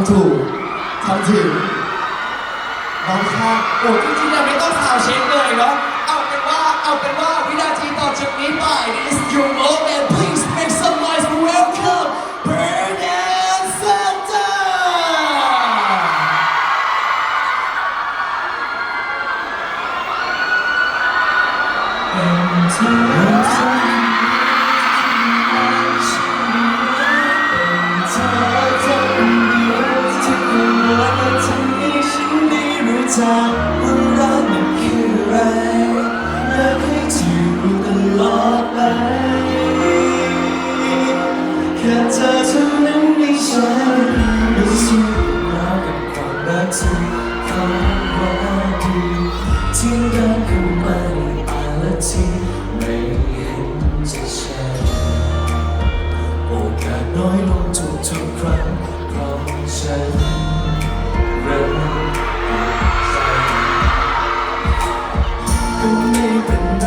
ำถูกทำถึงน้องข้าโอ้จริงๆเราไม่ต้องสาวเช็คเลยเนาะเอาเป็นว่าเอาเป็นว่าวินาทีต่อจากนี้ไป is your moment please make some noise welcome Bernard Santa เป็นเธอ ไม่แต่ทีจะใช่โอกาสน้อยลงทุกทุกครั้งเพรฉันเริ่มก็ไม่เป็นไร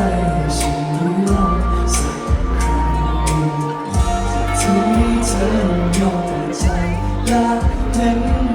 ฉันรู้สักครั้งที่เธอยอมใจอยากเห็น